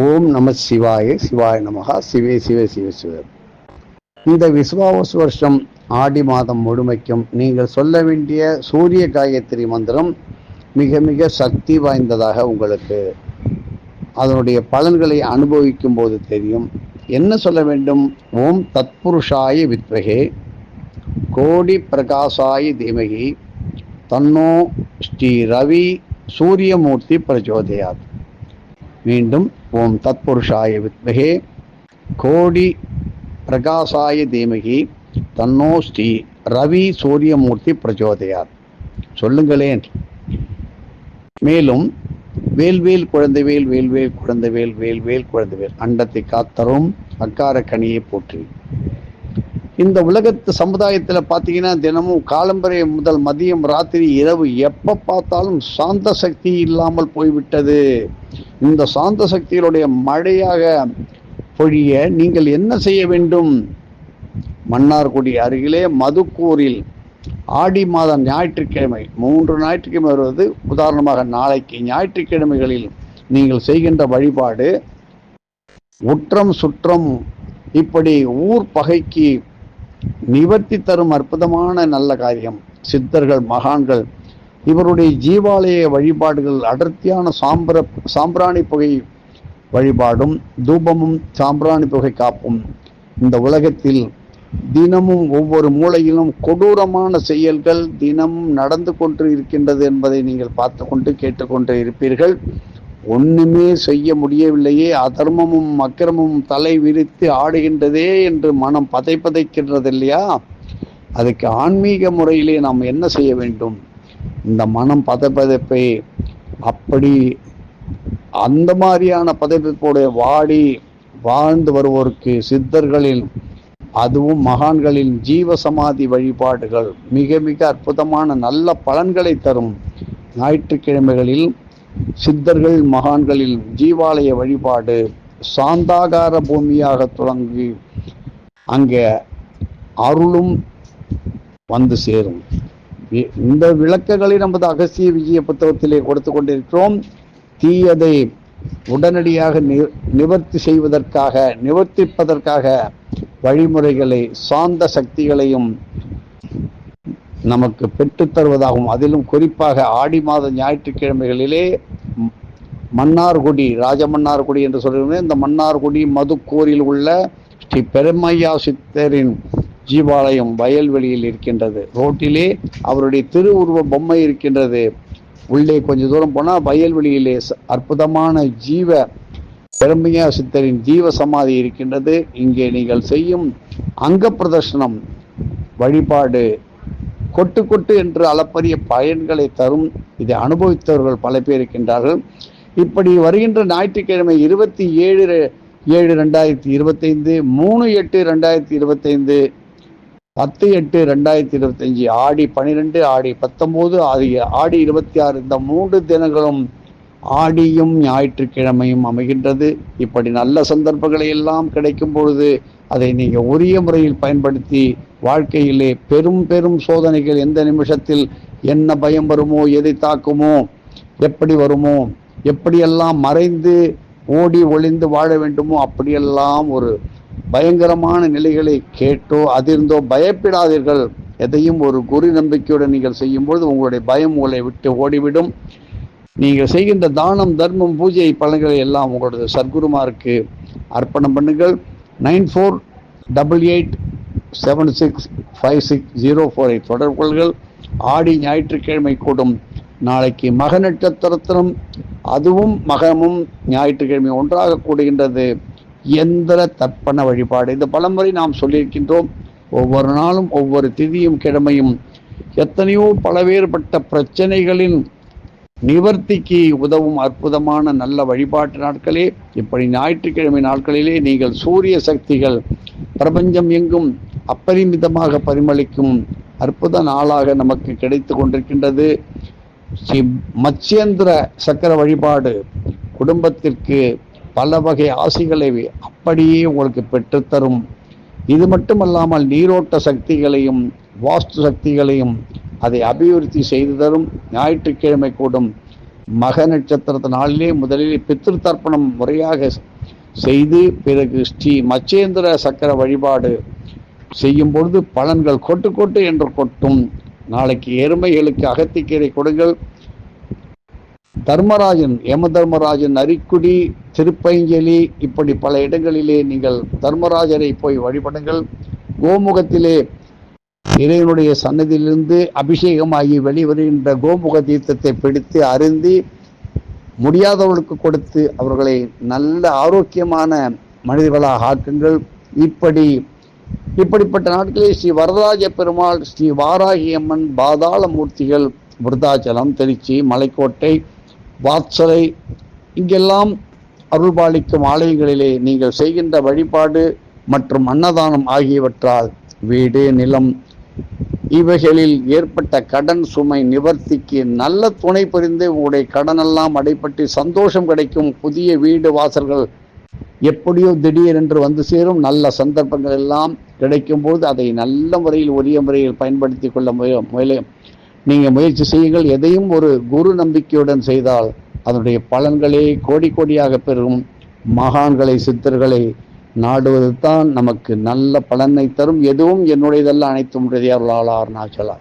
ஓம் நம சிவாய சிவாய நமகா சிவே சிவே சிவ சிவ. இந்த விஸ்வாவசு வருஷம் ஆடி மாதம் முழுமைக்கும் நீங்கள் சொல்ல வேண்டிய சூரிய காயத்ரி மந்திரம் மிக மிக சக்தி வாய்ந்ததாக உங்களுக்கு அதனுடைய பலன்களை அனுபவிக்கும் போது தெரியும். என்ன சொல்ல வேண்டும்? ஓம் தத்புருஷாய வித்வகே கோடி பிரகாசாய தீமகி தன்னோ ஸ்ரீ ரவி சூரியமூர்த்தி பிரச்சோதயாத் மீண்டும் ஓம் தத்புருஷாய வித்மகே கோடி பிரகாசாய தீமகி தன்னோ ஸ்ரீ ரவி சூரியமூர்த்தி பிரச்சோதையார் சொல்லுங்களேன். மேலும் வேல்வேல் குழந்தைவேல் வேல்வேல் குழந்தைவேல் வேல்வேல் குழந்தைவேல் அண்டத்தை காத்தரும் அக்கார கனியை போற்றி. இந்த உலகத்து சமுதாயத்துல பாத்தீங்கன்னா தினமும் காலம்பரை முதல் மதியம் ராத்திரி இரவு எப்ப பார்த்தாலும் சாந்த சக்தி இல்லாமல் போய்விட்டது. இந்த சாந்த சக்திகளுடைய மழையாக பொழிய நீங்கள் என்ன செய்ய வேண்டும்? மன்னார்குடி அருகிலே மதுக்கூரில் ஆடி மாதம் ஞாயிற்றுக்கிழமை மூன்று ஞாயிற்றுக்கிழமை வருவது உதாரணமாக நாளைக்கு ஞாயிற்றுக்கிழமைகளில் நீங்கள் செய்கின்ற வழிபாடு. உற்றம் சுற்றம் இப்படி ஊர் பகைக்கு நிவர்த்தி தரும் அற்புதமான நல்ல காரியம். சித்தர்கள் மகான்கள் இவருடைய ஜீவாலய வழிபாடுகள் அடர்த்தியான சாம்பிர சாம்பிராணி புகை வழிபாடும் தூபமும் சாம்பிராணி புகை காப்பும். இந்த உலகத்தில் தினமும் ஒவ்வொரு மூலையிலும் கொடூரமான செயல்கள் தினமும் நடந்து கொண்டு இருக்கின்றது என்பதை நீங்கள் பார்த்து கொண்டு கேட்டுக்கொண்டு இருப்பீர்கள். ஒன்றுமே செய்ய முடியவில்லையே. அதர்மமும் அக்கிரமும் தலை விரித்து ஆடுகின்றதே என்று மனம் பதை பதைக்கின்றது இல்லையா? அதுக்கு ஆன்மீக முறையிலே நாம் என்ன செய்ய வேண்டும்? இந்த மனம் பதப்பதைப்பை அப்படி அந்த மாதிரியான பதவிப்போடு வாடி வாழ்ந்து வருவோருக்கு சித்தர்களின் அதுவும் மகான்களின் ஜீவ சமாதி வழிபாடுகள் மிக மிக அற்புதமான நல்ல பலன்களை தரும் ஞாயிற்றுக்கிழமைகளில் சித்தர்கள் மகான்களில் ஜீவாலய வழிபாடு சாந்தாகார பூமியாக தொடங்கி அங்கே அருளும் வந்து சேரும். இந்த விளக்குகளை நமது அகசிய விஜய புத்தகத்திலே கொடுத்து கொண்டிருக்கிறோம். தீயதை உடனடியாக நி- நிவர்த்தி செய்வதற்காக நிவர்த்திப்பதற்காக வழிமுறைகளை சாந்த சக்திகளையும் நமக்கு பெற்றுத்தருவதாகவும் அதிலும் குறிப்பாக ஆடி மாத ஞாயிற்றுக்கிழமைகளிலே மன்னார்குடி ராஜமன்னார்குடி என்று சொல்கிறோம் இந்த மன்னார்குடி மதுக்கூரில் உள்ள ஸ்ரீ பெருமையா சித்தரின் ஜீவாலயம் வயல்வெளியில் இருக்கின்றது. ரோட்டிலே அவருடைய திருவுருவ பொம்மை இருக்கின்றது. உள்ளே கொஞ்ச தூரம் போனால் வயல்வெளியிலே அற்புதமான ஜீவ பெருமையா சித்தரின் ஜீவ சமாதி இருக்கின்றது. இங்கே நீங்கள் செய்யும் அங்க பிரதர்ஷனம் வழிபாடு கொட்டு கொட்டு என்று அளப்பரிய பயன்களை தரும். இதை அனுபவித்தவர்கள் பல பேர் இருக்கின்றார்கள். இப்படி வருகின்ற ஞாயிற்றுக்கிழமை இருபத்தி ஏழு ஏழு ரெண்டாயிரத்தி இருபத்தைந்து மூணு எட்டு ரெண்டாயிரத்தி இருபத்தைந்து பத்து எட்டு ரெண்டாயிரத்தி இருபத்தஞ்சி ஆடி பன்னிரெண்டு ஆடி பத்தொம்போது ஆடி ஆடி இருபத்தி ஆறு இந்த மூன்று தினங்களும் ஆடியும் ஞாயிற்றுக்கிழமையும் அமைகின்றது. இப்படி நல்ல சந்தர்ப்பங்களை எல்லாம் கிடைக்கும் பொழுது அதை நீங்கள் உரிய முறையில் பயன்படுத்தி வாழ்க்கையிலே பெரும் பெரும் சோதனைகள் எந்த நிமிஷத்தில் என்ன பயம் வருமோ எதை தாக்குமோ எப்படி வருமோ எப்படியெல்லாம் மறைந்து ஓடி ஒளிந்து வாழ வேண்டுமோ அப்படியெல்லாம் ஒரு பயங்கரமான நிலைகளை கேட்டோ அதிர்ந்தோ பயப்படாதீர்கள். எதையும் ஒரு குரு நம்பிக்கையுடன் நீங்கள் செய்யும்பொழுது உங்களுடைய பயம் உங்களை விட்டு ஓடிவிடும். நீங்கள் செய்கின்ற தானம் தர்மம் பூஜை பலன்களை எல்லாம் உங்களோட சத்குருமாருக்கு அர்ப்பணம் பண்ணுங்கள். Nine four double eight seven six five six zero ஃபோரை தொடர்பு கொள்கள் ஆடி ஞாயிற்றுக்கிழமை கூடும். நாளைக்கு மக நட்சத்திரத்திலும் அதுவும் மகமும் ஞாயிற்றுக்கிழமை ஒன்றாக கூடுகின்றது. எந்திர தர்ப்பண வழிபாடு. இந்த பலமுறை நாம் சொல்லியிருக்கின்றோம் ஒவ்வொரு நாளும் ஒவ்வொரு திதியும் கிழமையும் எத்தனையோ பலவேறுபட்ட பிரச்சனைகளின் நிவர்த்திக்கு உதவும் அற்புதமான நல்ல வழிபாட்டு நாட்களே. இப்படி ஞாயிற்றுக்கிழமை நாட்களிலே நீங்கள் சூரிய சக்திகள் பிரபஞ்சம் எங்கும் அப்பரிமிதமாக பரிமளிக்கும் அற்புத நாளாக நமக்கு கிடைத்து கொண்டிருக்கின்றது. ஸ்ரீ மத்ஸ்யேந்திர சக்கர வழிபாடு குடும்பத்திற்கு பல வகை ஆசைகளை அப்படியே உங்களுக்கு பெற்றுத்தரும். இது மட்டுமல்லாமல் நீரோட்ட சக்திகளையும் வாஸ்து சக்திகளையும் அதை அபிவிருத்தி செய்து தரும். ஞாயிற்றுக்கிழமை கூடும். மக நட்சத்திரத்து நாளிலே முதலில் பித்ரு தர்ப்பணம் முறையாக செய்து பிறகு ஸ்ரீ மச்சேந்திர சக்கர வழிபாடு செய்யும் பொழுது பலன்கள் கொட்டு கொட்டு என்று கொட்டும். நாளைக்கு எருமைகளுக்கு அகத்திக்கீரை கொடுங்கள். தர்மராஜன் யம தர்மராஜன் அரிக்குடி திருப்பைஞ்சலி இப்படி பல இடங்களிலே நீங்கள் தர்மராஜரை போய் வழிபடுங்கள். கோமுகத்திலே இறைவனுடைய சன்னதியிலிருந்து அபிஷேகமாகி வெளிவருகின்ற கோமுக தீர்த்தத்தை பிடித்து அருந்தி முடியாதவர்களுக்கு கொடுத்து அவர்களை நல்ல ஆரோக்கியமான மனிதர்களாக ஆக்குங்கள். இப்படி இப்படிப்பட்ட நாட்களில் ஸ்ரீ வரதராஜ பெருமாள் ஸ்ரீ வாராகி அம்மன் பாதாள மூர்த்திகள் விருதாச்சலம் திருச்சி மலைக்கோட்டை வாத்சலை இங்கெல்லாம் அருள்பாலிக்கும் ஆலயங்களிலே நீங்கள் செய்கின்ற வழிபாடு மற்றும் அன்னதானம் ஆகியவற்றால் வீடு நிலம். இவைகளில் ஏற்பட்ட கடன் சுமை நிவர்த்திக்கு நல்ல துணை புரிந்து உங்களுடைய கடனெல்லாம் அடைப்பட்டு சந்தோஷம் கிடைக்கும் புதிய வீடு வாசல்கள் எப்படியோ திடீரென்று வந்து சேரும். நல்ல சந்தர்ப்பங்கள் எல்லாம் கிடைக்கும் போது அதை நல்ல முறையில் உரிய முறையில் பயன்படுத்தி கொள்ள முயல நீங்கள் முயற்சி செய்யுங்கள். எதையும் ஒரு குரு நம்பிக்கையுடன் செய்தால் அதனுடைய பலன்களே கோடி கோடியாக பெறும் மகான்களை சித்தர்களை நாடுவது தான் நமக்கு நல்ல பலனை தரும். எதுவும் என்னுடையதல்ல அனைத்தும் அருளாளர் நாச்சலா